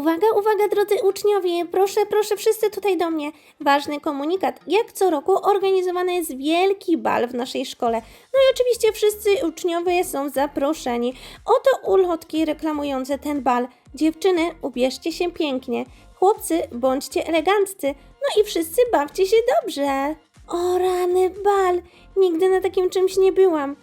Uwaga, uwaga, drodzy uczniowie, proszę, proszę wszyscy tutaj do mnie. Ważny komunikat. Jak co roku organizowany jest wielki bal w naszej szkole. No i oczywiście wszyscy uczniowie są zaproszeni. Oto ulotki reklamujące ten bal. Dziewczyny, ubierzcie się pięknie. Chłopcy, bądźcie eleganccy. No i wszyscy bawcie się dobrze. O rany, bal. Nigdy na takim czymś nie byłam.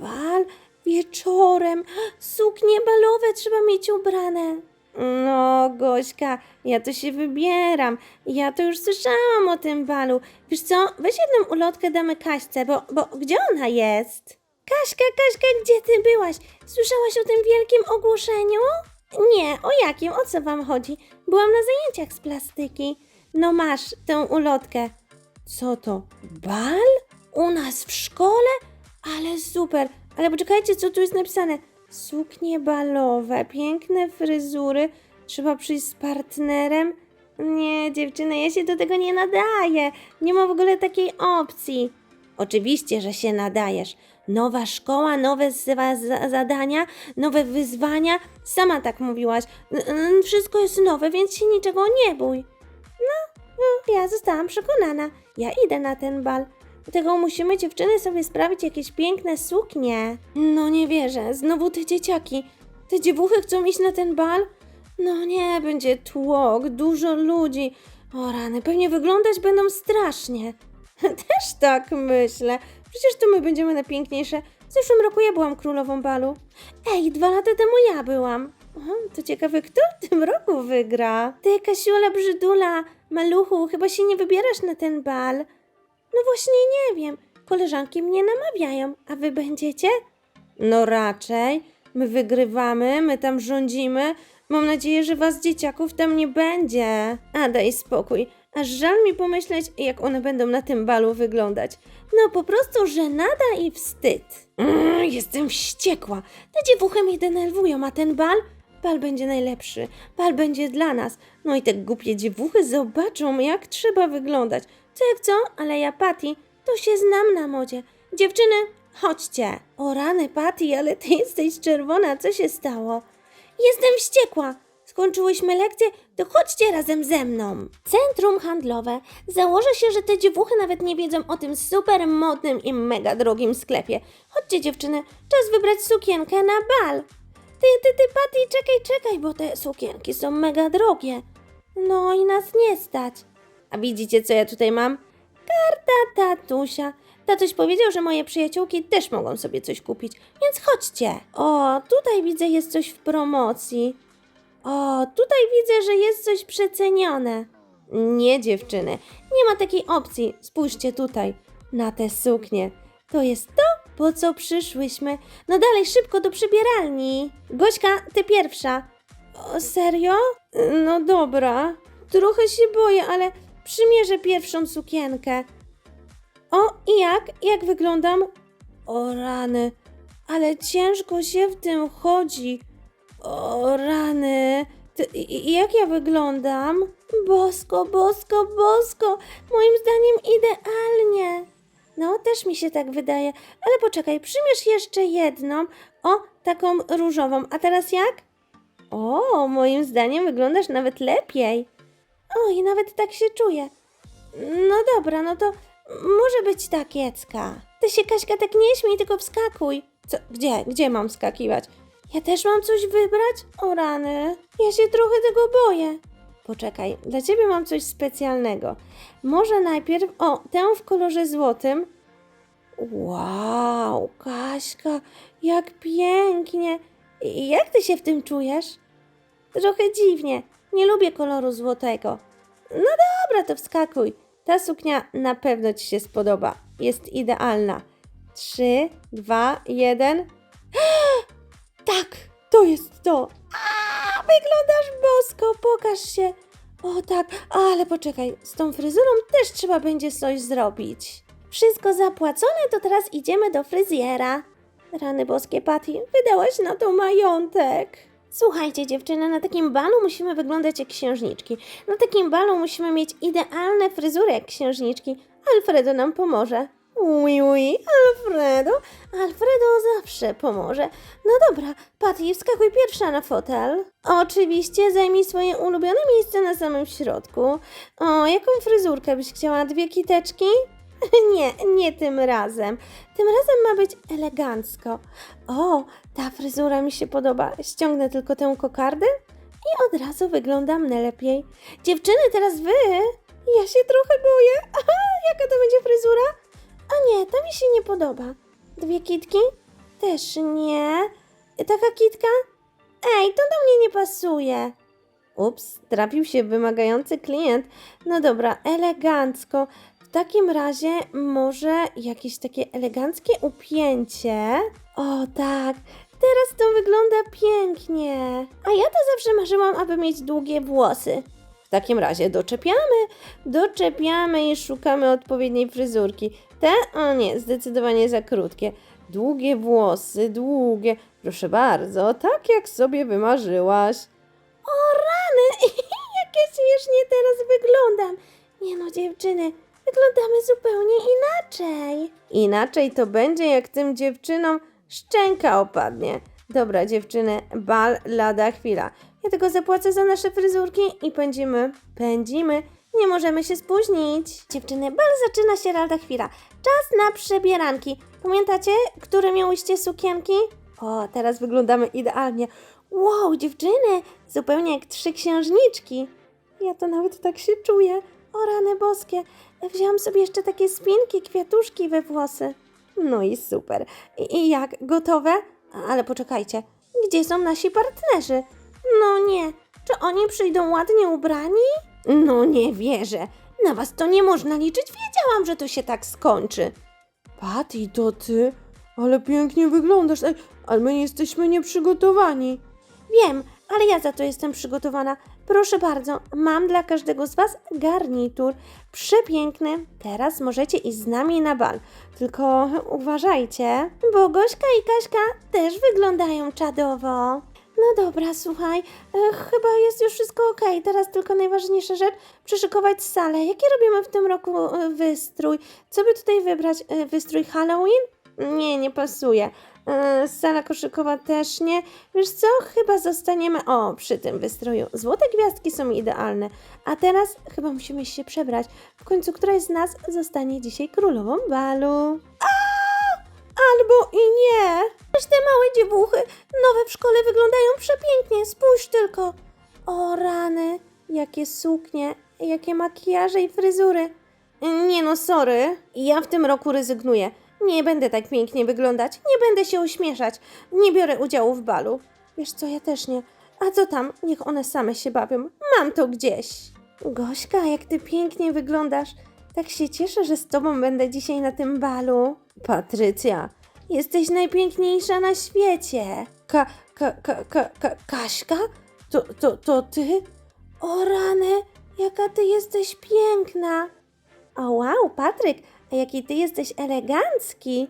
Bal wieczorem. Suknie balowe trzeba mieć ubrane. No, Gośka, ja to się wybieram. Ja to już słyszałam o tym balu. Wiesz co, weź jedną ulotkę damy Kaśce, bo, bo gdzie ona jest? Kaśka, Kaśka, gdzie ty byłaś? Słyszałaś o tym wielkim ogłoszeniu? Nie, o jakim? O co wam chodzi? Byłam na zajęciach z plastyki. No masz tę ulotkę. Co to? Bal? U nas w szkole? Ale super. Ale poczekajcie, co tu jest napisane? Suknie balowe, piękne fryzury. Trzeba przyjść z partnerem. Nie, dziewczyny, ja się do tego nie nadaję. Nie ma w ogóle takiej opcji. Oczywiście, że się nadajesz. Nowa szkoła, nowe za- za- zadania, nowe wyzwania. Sama tak mówiłaś. Wszystko jest nowe, więc się niczego nie bój. No, ja zostałam przekonana. Ja idę na ten bal. Dlatego musimy dziewczyny sobie sprawić jakieś piękne suknie. No nie wierzę, znowu te dzieciaki. Te dziewuchy chcą iść na ten bal? No nie, będzie tłok, dużo ludzi. O rany, pewnie wyglądać będą strasznie. Też tak myślę. Przecież to my będziemy najpiękniejsze. W zeszłym roku ja byłam królową balu. Ej, dwa lata temu ja byłam. O, to ciekawe, kto w tym roku wygra. Ty, Kasiula Brzydula, maluchu, chyba się nie wybierasz na ten bal. No właśnie nie wiem. Koleżanki mnie namawiają, a wy będziecie? No raczej. My wygrywamy, my tam rządzimy. Mam nadzieję, że was dzieciaków tam nie będzie. A daj spokój. Aż żal mi pomyśleć, jak one będą na tym balu wyglądać. No po prostu żenada i wstyd. Mm, jestem wściekła. Te dziewuchy mnie denerwują, a ten bal? Bal będzie najlepszy. Bal będzie dla nas. No i te głupie dziewuchy zobaczą, jak trzeba wyglądać. Co jak co, ale ja, Patty, to się znam na modzie. Dziewczyny, chodźcie. O rany, Patty, ale ty jesteś czerwona. Co się stało? Jestem wściekła. Skończyłyśmy lekcję, to chodźcie razem ze mną. Centrum handlowe. Założę się, że te dziewuchy nawet nie wiedzą o tym super modnym i mega drogim sklepie. Chodźcie dziewczyny, czas wybrać sukienkę na bal. Ty, ty, ty, Patty, czekaj, czekaj, bo te sukienki są mega drogie. No i nas nie stać. A widzicie, co ja tutaj mam? Karta tatusia. Tatuś powiedział, że moje przyjaciółki też mogą sobie coś kupić, więc chodźcie. O, tutaj widzę jest coś w promocji. O, tutaj widzę, że jest coś przecenione. Nie, dziewczyny, nie ma takiej opcji. Spójrzcie tutaj, na te suknie. To jest to, po co przyszłyśmy. No dalej, szybko do przybieralni. Gośka, ty pierwsza. O, serio? No dobra. Trochę się boję, ale przymierzę pierwszą sukienkę. O, i jak? Jak wyglądam? O rany, ale ciężko się w tym chodzi. O rany, Ty, jak ja wyglądam? Bosko, bosko, bosko, moim zdaniem idealnie. No, też mi się tak wydaje, ale poczekaj, przymierz jeszcze jedną. O, taką różową. A teraz jak? O, moim zdaniem wyglądasz nawet lepiej. O, i nawet tak się czuję. No dobra, no to może być ta kiecka. Ty się, Kaśka, tak nie śmiej, tylko wskakuj. Co, gdzie, gdzie mam skakiwać? Ja też mam coś wybrać? O rany, ja się trochę tego boję. Poczekaj, dla ciebie mam coś specjalnego. Może najpierw, o, tę w kolorze złotym. Wow, Kaśka, jak pięknie. I jak ty się w tym czujesz? Trochę dziwnie. Nie lubię koloru złotego. No dobra, to wskakuj. Ta suknia na pewno ci się spodoba. Jest idealna. Trzy, dwa, jeden. Tak, to jest to. A, wyglądasz bosko, pokaż się. O tak, ale poczekaj, z tą fryzurą też trzeba będzie coś zrobić. Wszystko zapłacone, to teraz idziemy do fryzjera. Rany boskie, Patty, wydałaś na to majątek. Słuchajcie, dziewczyny, na takim balu musimy wyglądać jak księżniczki. Na takim balu musimy mieć idealne fryzury jak księżniczki. Alfredo nam pomoże. Ui, ui, Alfredo. Alfredo zawsze pomoże. No dobra, Patty, wskakuj pierwsza na fotel. Oczywiście zajmij swoje ulubione miejsce na samym środku. O, jaką fryzurkę byś chciała? Dwie kiteczki? Nie, nie tym razem. Tym razem ma być elegancko. O, ta fryzura mi się podoba. Ściągnę tylko tę kokardę i od razu wyglądam najlepiej. Dziewczyny, teraz wy! Ja się trochę boję. Aha, jaka to będzie fryzura? A nie, ta mi się nie podoba. Dwie kitki? Też nie. Taka kitka? Ej, to do mnie nie pasuje. Ups, trafił się wymagający klient. No dobra, elegancko. W takim razie może jakieś takie eleganckie upięcie. O tak, teraz to wygląda pięknie. A ja to zawsze marzyłam, aby mieć długie włosy. W takim razie doczepiamy, doczepiamy i szukamy odpowiedniej fryzurki. Te? O nie, zdecydowanie za krótkie. Długie włosy, długie. Proszę bardzo, tak jak sobie wymarzyłaś. O rany, jak ja śmiesznie teraz wyglądam. Nie no, dziewczyny, wyglądamy zupełnie inaczej. Inaczej to będzie, jak tym dziewczynom szczęka opadnie. Dobra, dziewczyny, bal lada chwila. Ja tylko zapłacę za nasze fryzurki i pędzimy. Pędzimy. Nie możemy się spóźnić. Dziewczyny, bal zaczyna się lada chwila. Czas na przebieranki. Pamiętacie, które miałyście sukienki? O, teraz wyglądamy idealnie. Wow, dziewczyny, zupełnie jak trzy księżniczki. Ja to nawet tak się czuję. O rany boskie. Wziąłam sobie jeszcze takie spinki, kwiatuszki we włosy. No i super. I, I jak, gotowe? Ale poczekajcie, gdzie są nasi partnerzy? No nie, czy oni przyjdą ładnie ubrani? No nie wierzę. Na was to nie można liczyć. Wiedziałam, że to się tak skończy. Patty, to ty? Ale pięknie wyglądasz. Ej, ale my jesteśmy nieprzygotowani. Wiem, ale ja za to jestem przygotowana. Proszę bardzo, mam dla każdego z Was garnitur. Przepiękny. Teraz możecie iść z nami na bal. Tylko uważajcie, bo Gośka i Kaśka też wyglądają czadowo. No dobra, słuchaj, e, chyba jest już wszystko ok. Teraz tylko najważniejsza rzecz, przyszykować salę. Jaki robimy w tym roku e, wystrój? Co by tutaj wybrać? E, Wystrój Halloween? Nie, nie pasuje. E, Sala koszykowa też nie. Wiesz co? Chyba zostaniemy. O, przy tym wystroju. Złote gwiazdki są idealne. A teraz chyba musimy się przebrać. W końcu któraś z nas zostanie dzisiaj królową balu. A! Albo i nie. Te małe dziewuchy, nowe w szkole wyglądają przepięknie. Spójrz tylko. O rany, jakie suknie, jakie makijaże i fryzury. Nie no, sorry. Ja w tym roku rezygnuję. Nie będę tak pięknie wyglądać, nie będę się uśmieszać, nie biorę udziału w balu. Wiesz co, ja też nie. A co tam, niech one same się bawią, mam to gdzieś. Gośka, jak ty pięknie wyglądasz. Tak się cieszę, że z tobą będę dzisiaj na tym balu. Patrycja, jesteś najpiękniejsza na świecie. Ka, ka, ka, ka, ka Kaśka? To, to, to ty? O rany, jaka ty jesteś piękna. O wow, Patryk, jaki ty jesteś elegancki.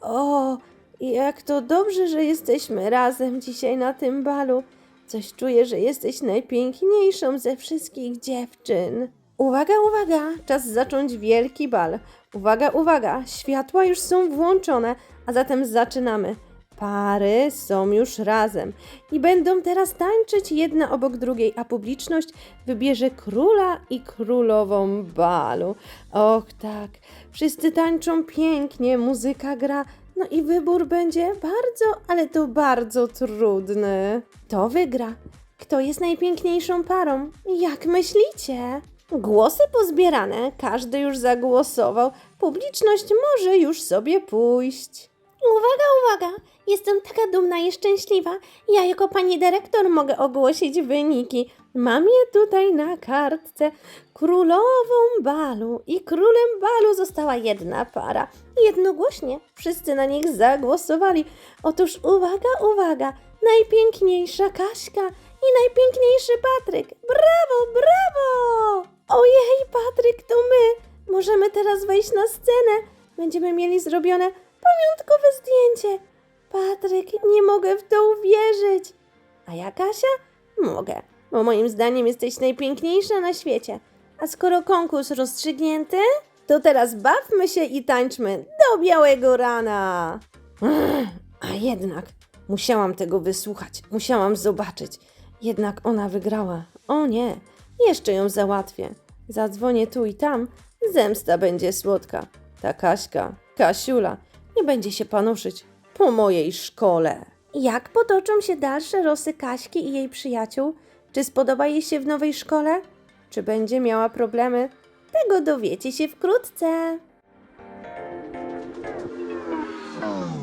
O, jak to dobrze, że jesteśmy razem dzisiaj na tym balu. Coś czuję, że jesteś najpiękniejszą ze wszystkich dziewczyn. Uwaga, uwaga, czas zacząć wielki bal. Uwaga, uwaga, światła już są włączone, a zatem zaczynamy. Pary są już razem i będą teraz tańczyć jedna obok drugiej, a publiczność wybierze króla i królową balu. Och tak, wszyscy tańczą pięknie, muzyka gra, no i wybór będzie bardzo, ale to bardzo trudny. To wygra. Kto jest najpiękniejszą parą? Jak myślicie? Głosy pozbierane, każdy już zagłosował, publiczność może już sobie pójść. Uwaga, uwaga! Jestem taka dumna i szczęśliwa. Ja jako pani dyrektor mogę ogłosić wyniki. Mam je tutaj na kartce. Królową balu i królem balu została jedna para. Jednogłośnie wszyscy na nich zagłosowali. Otóż uwaga, uwaga! Najpiękniejsza Kaśka i najpiękniejszy Patryk. Brawo, brawo! Ojej, Patryk, to my! Możemy teraz wejść na scenę. Będziemy mieli zrobione pamiątkowe zdjęcie. Patryk, nie mogę w to uwierzyć. A ja, Kasia? Mogę, bo moim zdaniem jesteś najpiękniejsza na świecie. A skoro konkurs rozstrzygnięty, To teraz bawmy się i tańczmy do białego rana. A jednak musiałam tego wysłuchać, musiałam zobaczyć. Jednak ona wygrała. O nie, jeszcze ją załatwię. Zadzwonię tu i tam, zemsta będzie słodka. Ta Kaśka, Kasiula, nie będzie się panoszyć po mojej szkole. Jak potoczą się dalsze losy Kaśki i jej przyjaciół? Czy spodoba jej się w nowej szkole? Czy będzie miała problemy? Tego dowiecie się wkrótce. Hmm.